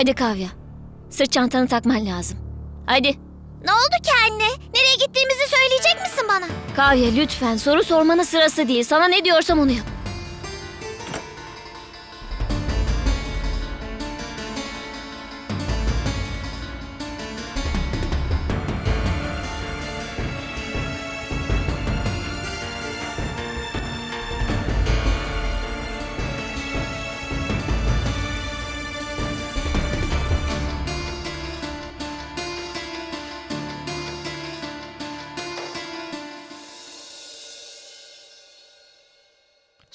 Hadi Kavya. Sırt çantanı takman lazım. Hadi. Ne oldu ki anne? Nereye gittiğimizi söyleyecek misin bana? Kavya lütfen soru sormanın sırası değil. Sana ne diyorsam onu yap.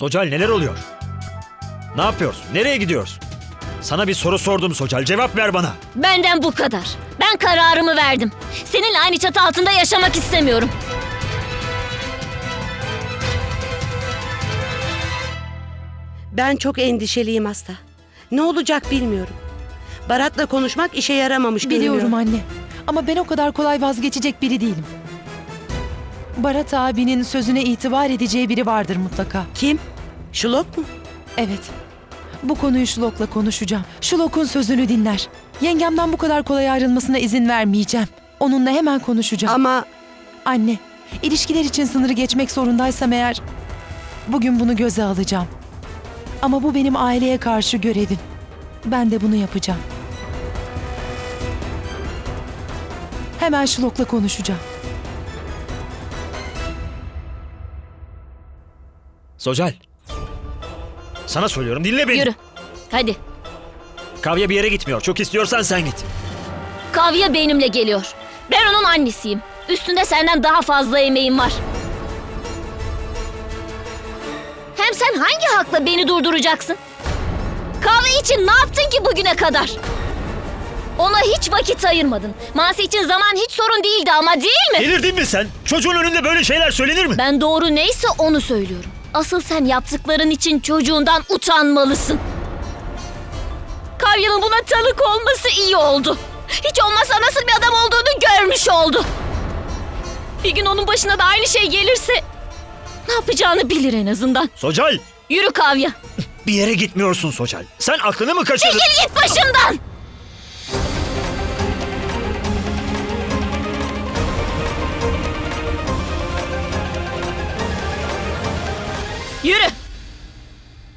Socal neler oluyor? Ne yapıyorsun? Nereye gidiyorsun? Sana bir soru sordum Socal. Cevap ver bana. Benden bu kadar. Ben kararımı verdim. Seninle aynı çatı altında yaşamak istemiyorum. Ben çok endişeliyim hasta. Ne olacak bilmiyorum. Barat'la konuşmak işe yaramamış Biliyorum görünüyor. anne. Ama ben o kadar kolay vazgeçecek biri değilim. Barat abinin sözüne itibar edeceği biri vardır mutlaka. Kim? Şulok mu? Evet. Bu konuyu Şulok'la konuşacağım. Şulok'un sözünü dinler. Yengemden bu kadar kolay ayrılmasına izin vermeyeceğim. Onunla hemen konuşacağım. Ama Anne, ilişkiler için sınırı geçmek zorundaysam eğer bugün bunu göze alacağım. Ama bu benim aileye karşı görevim. Ben de bunu yapacağım. Hemen Şulok'la konuşacağım. Socal. Sana söylüyorum dinle beni. Yürü. Hadi. Kavya bir yere gitmiyor. Çok istiyorsan sen git. Kavya benimle geliyor. Ben onun annesiyim. Üstünde senden daha fazla emeğim var. Hem sen hangi hakla beni durduracaksın? Kahve için ne yaptın ki bugüne kadar? Ona hiç vakit ayırmadın. Masi için zaman hiç sorun değildi ama değil mi? Delirdin mi sen? Çocuğun önünde böyle şeyler söylenir mi? Ben doğru neyse onu söylüyorum. Asıl sen yaptıkların için çocuğundan utanmalısın. Kavya'nın buna tanık olması iyi oldu. Hiç olmazsa nasıl bir adam olduğunu görmüş oldu. Bir gün onun başına da aynı şey gelirse ne yapacağını bilir en azından. Socal. Yürü Kavya. Bir yere gitmiyorsun Socal. Sen aklını mı kaçırdın? Çekil git başımdan. Yürü.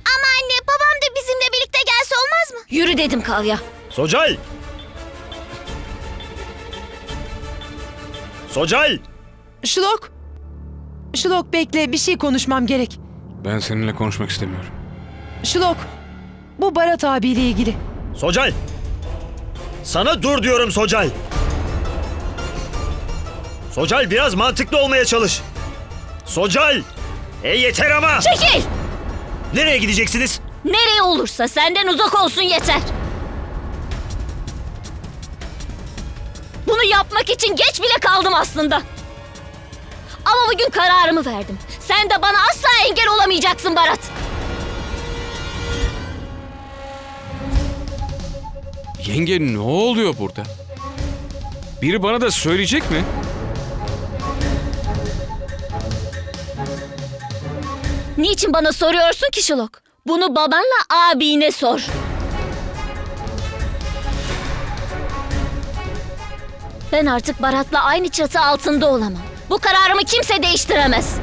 Ama anne babam da bizimle birlikte gelse olmaz mı? Yürü dedim Kavya. Socal. Socal. Şulok! Şulok bekle, bir şey konuşmam gerek. Ben seninle konuşmak istemiyorum. Şulok, bu Barat abiyle ilgili. Socal. Sana dur diyorum Socal. Socal biraz mantıklı olmaya çalış. Socal. E yeter ama. Çekil. Nereye gideceksiniz? Nereye olursa senden uzak olsun yeter. Bunu yapmak için geç bile kaldım aslında. Ama bugün kararımı verdim. Sen de bana asla engel olamayacaksın Barat. Yenge ne oluyor burada? Biri bana da söyleyecek mi? Niçin bana soruyorsun ki Şulok? Bunu babanla abine sor. Ben artık Barat'la aynı çatı altında olamam. Bu kararımı kimse değiştiremez.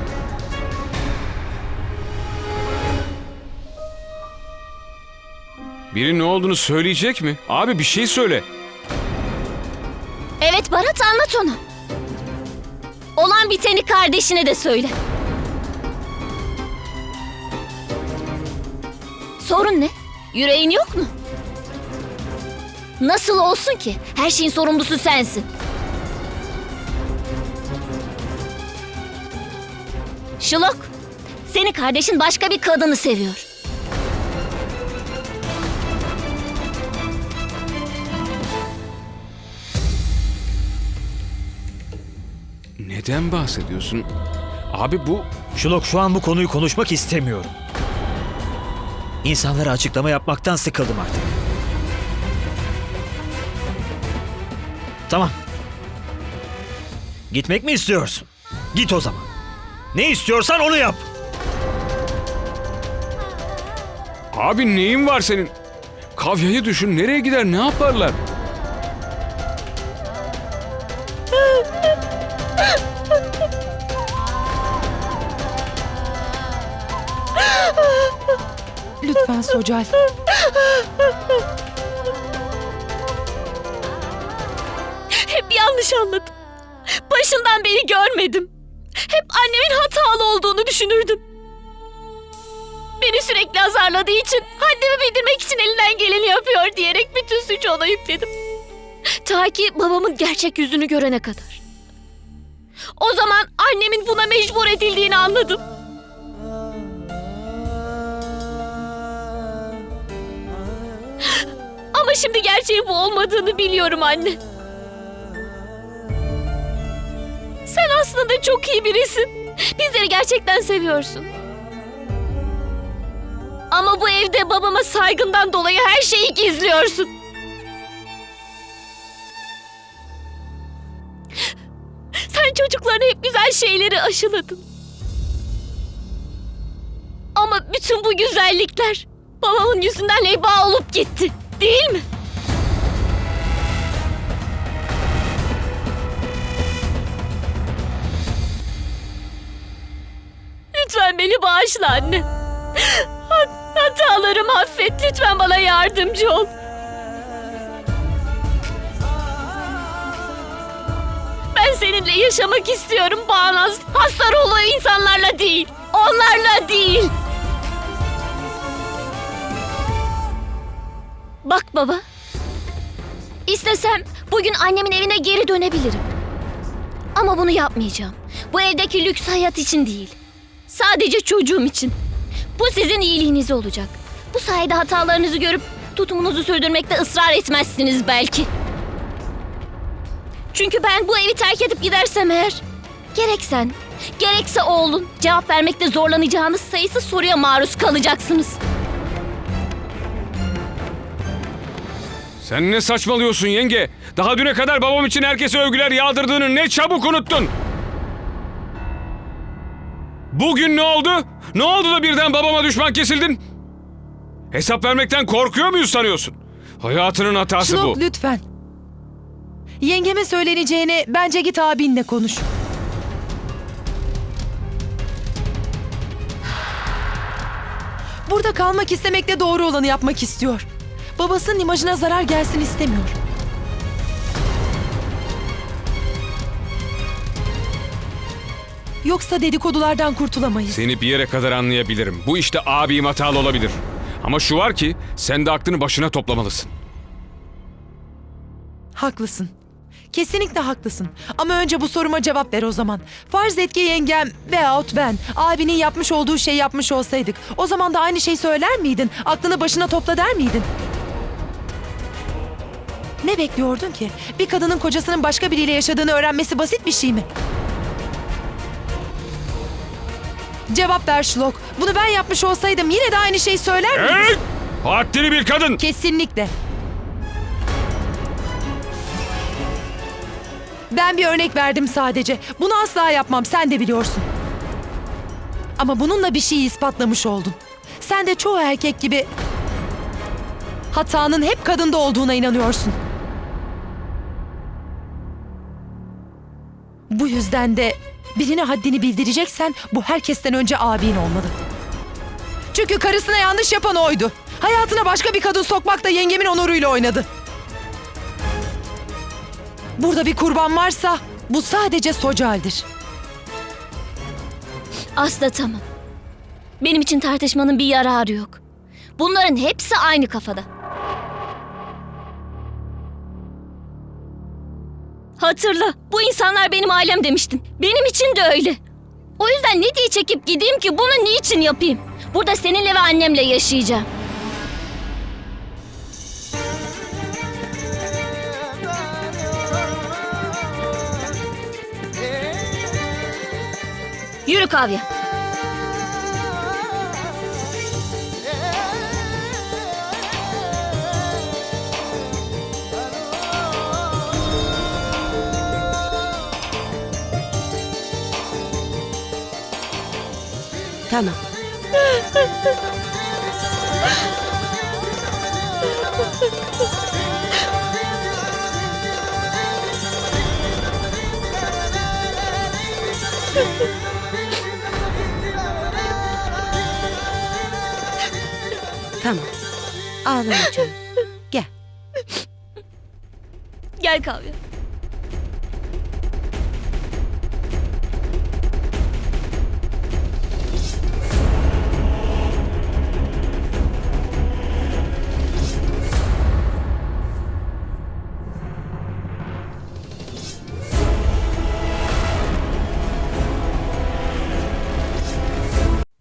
Biri ne olduğunu söyleyecek mi? Abi bir şey söyle. Evet Barat anlat ona. Olan biteni kardeşine de söyle. Sorun ne? Yüreğin yok mu? Nasıl olsun ki? Her şeyin sorumlusu sensin. Şılok, seni kardeşin başka bir kadını seviyor. Neden bahsediyorsun? Abi bu Şulok şu an bu konuyu konuşmak istemiyorum. İnsanlara açıklama yapmaktan sıkıldım artık. Tamam. Gitmek mi istiyorsun? Git o zaman. Ne istiyorsan onu yap. Abi neyin var senin? Kavya'yı düşün. Nereye gider? Ne yaparlar? Lütfen Socal. Hep yanlış anladım. Başından beri görmedim. Hep annemin hatalı olduğunu düşünürdüm. Beni sürekli azarladığı için, haddimi bildirmek için elinden geleni yapıyor diyerek bütün suçu ona yükledim. Ta ki babamın gerçek yüzünü görene kadar. O zaman annemin buna mecbur edildiğini anladım. Ama şimdi gerçeğin bu olmadığını biliyorum anne. Sen aslında çok iyi birisin. Bizleri gerçekten seviyorsun. Ama bu evde babama saygından dolayı her şeyi gizliyorsun. Sen çocuklarına hep güzel şeyleri aşıladın. Ama bütün bu güzellikler babamın yüzünden heba olup gitti. Değil mi? Lütfen beni bağışla anne. Hat- Hatalarımı affet. Lütfen bana yardımcı ol. Ben seninle yaşamak istiyorum Bağnaz. Hasta ruhlu insanlarla değil. Onlarla değil. Bak baba. İstesem bugün annemin evine geri dönebilirim. Ama bunu yapmayacağım. Bu evdeki lüks hayat için değil. Sadece çocuğum için. Bu sizin iyiliğinize olacak. Bu sayede hatalarınızı görüp tutumunuzu sürdürmekte ısrar etmezsiniz belki. Çünkü ben bu evi terk edip gidersem eğer... Gerek sen, gerekse oğlun cevap vermekte zorlanacağınız sayısız soruya maruz kalacaksınız. Sen ne saçmalıyorsun yenge? Daha düne kadar babam için herkese övgüler yağdırdığını ne çabuk unuttun. Bugün ne oldu? Ne oldu da birden babama düşman kesildin? Hesap vermekten korkuyor muyuz sanıyorsun? Hayatının hatası Şlok bu. lütfen. Yengeme söyleneceğine bence git abinle konuş. Burada kalmak istemekte doğru olanı yapmak istiyor. Babasının imajına zarar gelsin istemiyor. Yoksa dedikodulardan kurtulamayız. Seni bir yere kadar anlayabilirim. Bu işte abim hatalı olabilir. Ama şu var ki sen de aklını başına toplamalısın. Haklısın. Kesinlikle haklısın. Ama önce bu soruma cevap ver o zaman. Farz et ki yengem veyahut ben abinin yapmış olduğu şey yapmış olsaydık. O zaman da aynı şeyi söyler miydin? Aklını başına topla der miydin? Ne bekliyordun ki? Bir kadının kocasının başka biriyle yaşadığını öğrenmesi basit bir şey mi? Cevap ver Şlok. Bunu ben yapmış olsaydım yine de aynı şeyi söyler miydin? Hey! Haddini bir kadın! Kesinlikle. Ben bir örnek verdim sadece. Bunu asla yapmam sen de biliyorsun. Ama bununla bir şeyi ispatlamış oldun. Sen de çoğu erkek gibi hatanın hep kadında olduğuna inanıyorsun. Bu yüzden de birine haddini bildireceksen bu herkesten önce abin olmalı. Çünkü karısına yanlış yapan oydu. Hayatına başka bir kadın sokmakla yengemin onuruyla oynadı. Burada bir kurban varsa bu sadece Socal'dir. Asla tamam. Benim için tartışmanın bir yararı yok. Bunların hepsi aynı kafada. Hatırla, bu insanlar benim ailem demiştin. Benim için de öyle. O yüzden ne diye çekip gideyim ki bunu niçin yapayım? Burada seninle ve annemle yaşayacağım. Yürü Kavya. Tamam. Tamam. Ağlama canım. Gel. Gel kahve.